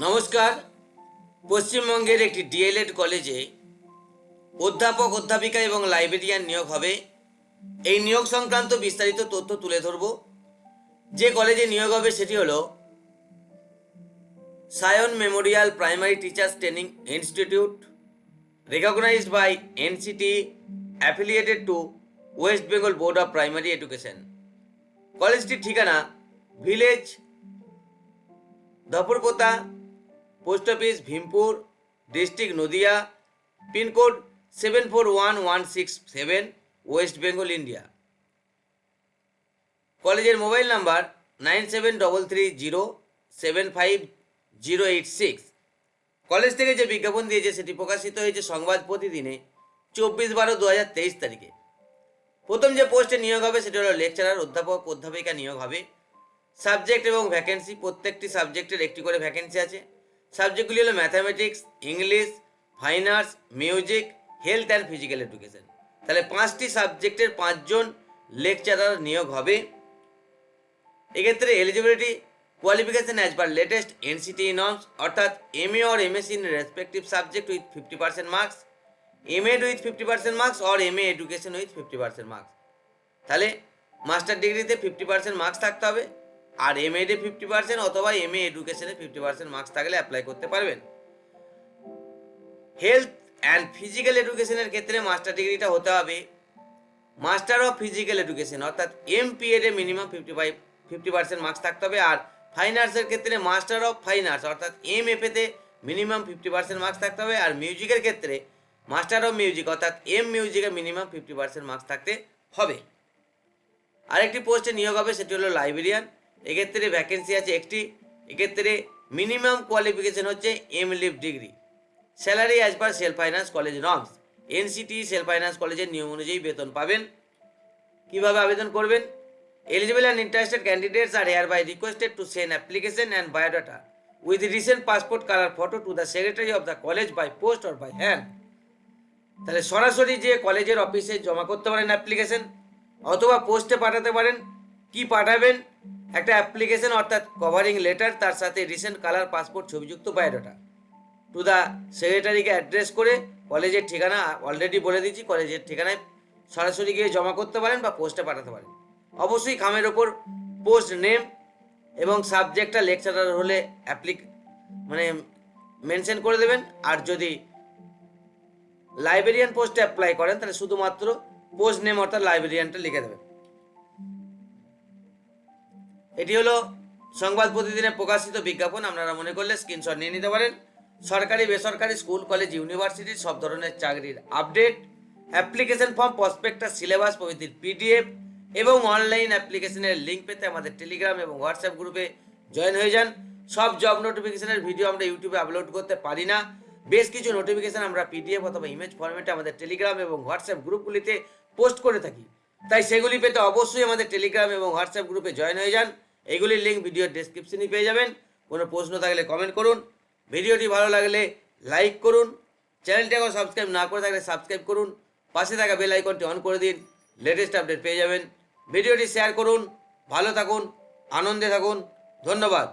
নমস্কার। পশ্চিমবঙ্গের একটি ডিএলএড কলেজে অধ্যাপক, অধ্যাপিকা এবং লাইব্রেরিয়ান নিয়োগ হবে। এই নিয়োগ সংক্রান্ত বিস্তারিত তথ্য তুলে ধরব। যে কলেজে নিয়োগ হবে সেটি হলো Sayan memorial primary teachers training institute, recognized by NCT affiliated to West Bengal board of primary education কলেজটির ঠিকানা village Dhapurpota post office, Bhimpur, district Nadia, pin code seven four one one six seven West Bengal India. কলেজের mobile number nine seven double three zero seven five zero eight six college থেকে যে বিজ্ঞাপন দিয়েছে, সেটি প্রকাশিত হয়েছে সংবাদ প্রতিদিনে চব্বিশ বারো দু হাজার তেইশ তারিখে। প্রথম যে পোস্টে নিয়োগ হবে, সেটা হলো লেকচারার অধ্যাপক, অধ্যাপিকা নিয়োগ হবে। সাবজেক্ট এবং ভ্যাকেন্সি, প্রত্যেকটি সাবজেক্টের একটি করে ভ্যাকেন্সি আছে। সাবজেক্টগুলি হলো mathematics English fine arts music health and physical education তাহলে পাঁচটি সাবজেক্টের পাঁচজন লেকচারার নিয়োগ হবে। এক্ষেত্রে eligibility qualification as per latest NCT norms অর্থাৎ M A or M S in respective subject with fifty percent marks M Ed with fifty percent marks or M A education with fifty percent marks তাহলে master ডিগ্রিতে fifty percent marks থাকতে হবে। আর M এডে fifty percent অথবা M A এডুকেশনে fifty percent marks থাকলে apply করতে পারবেন। হেলথ অ্যান্ড ফিজিক্যাল এডুকেশনের ক্ষেত্রে মাস্টার ডিগ্রিটা হতে হবে। মাস্টার অফ ফিজিক্যাল এডুকেশন অর্থাৎ M P এডে minimum fifty five fifty percent marks থাকতে হবে আর ফাইন আর্টসের ক্ষেত্রে মাস্টার অফ ফাইন আর্টস অর্থাৎ এম এফ এতে মিনিমাম ফিফটি পার্সেন্ট মার্কস থাকতে হবে আর মিউজিকের ক্ষেত্রে মাস্টার অফ মিউজিক অর্থাৎ এম মিউজিকে মিনিমাম ফিফটি পার্সেন্ট মার্কস থাকতে হবে। আরেকটি পোস্টে নিয়োগ হবে, সেটি হলো লাইব্রেরিয়ান এক্ষেত্রে ভ্যাকেন্সি আছে একটি, এক্ষেত্রে মিনিমাম কোয়ালিফিকেশন হচ্ছে M Lib degree salary as per self finance college norms NCT self finance কলেজের নিয়ম অনুযায়ী বেতন পাবেন। কীভাবে আবেদন করবেন? Eligible and interested candidates are hereby requested to send application and biodata with recent passport colour photo to the secretary of the college by post or by hand তাহলে সরাসরি যে কলেজের অফিসে জমা করতে পারেন অ্যাপ্লিকেশন অথবা পোস্টে পাঠাতে পারেন, কি পাঠাবেন? একটা অ্যাপ্লিকেশন অর্থাৎ কভারিং লেটার তার সাথে রিসেন্ট কালার পাসপোর্ট ছবিযুক্ত বায়োডাটা টু দ্য সেক্রেটারিকে অ্যাড্রেস করে কলেজের ঠিকানা অলরেডি বলে দিচ্ছি কলেজের ঠিকানায় সরাসরি গিয়ে জমা করতে পারেন বা পোস্টে পাঠাতে পারেন। অবশ্যই খামের ওপর পোস্ট নেম এবং সাবজেক্টটা লেকচারার হলে অ্যাপ্লিক মানে মেনশন করে দেবেন। আর যদি লাইব্রেরিয়ান পোস্টে অ্যাপ্লাই করেন, তাহলে শুধুমাত্র পোস্ট নেম অর্থাৎ লাইব্রেরিয়ানটা লিখে দেবেন। এটি হলো সংবাদ প্রতিদিনে প্রকাশিত বিজ্ঞাপন। আপনারা মনে করলে স্ক্রিনশট নিয়ে নিতে পারেন। সরকারি, বেসরকারি স্কুল কলেজ ইউনিভার্সিটির সব ধরনের চাকরির update application form prospectus syllabus প্রভৃতির পিডিএফ এবং অনলাইন অ্যাপ্লিকেশনের লিঙ্ক পেতে আমাদের টেলিগ্রাম এবং হোয়াটসঅ্যাপ গ্রুপে জয়েন হয়ে যান। সব জব নোটিফিকেশনের ভিডিও আমরা ইউটিউবে আপলোড করতে পারি না। বেশ কিছু নোটিফিকেশন আমরা পিডিএফ অথবা ইমেজ ফরম্যাটে আমাদের টেলিগ্রাম এবং হোয়াটসঅ্যাপ গ্রুপগুলিতে পোস্ট করে থাকি। তাই সেগুলি পেতে অবশ্যই আমাদের টেলিগ্রাম এবং হোয়াটসঅ্যাপ গ্রুপে জয়েন হয়ে যান। এগুলির লিঙ্ক ভিডিওর ডেসক্রিপশনে পেয়ে যাবেন। কোনো প্রশ্ন থাকলে কমেন্ট করুন। ভিডিওটি ভালো লাগলে লাইক করুন। চ্যানেলটি এখন সাবস্ক্রাইব না করে থাকলে সাবস্ক্রাইব করুন। পাশে থাকা বেল আইকনটি অন করে দিন। লেটেস্ট আপডেট পেয়ে যাবেন। ভিডিওটি শেয়ার করুন। ভালো থাকুন। আনন্দে থাকুন। ধন্যবাদ।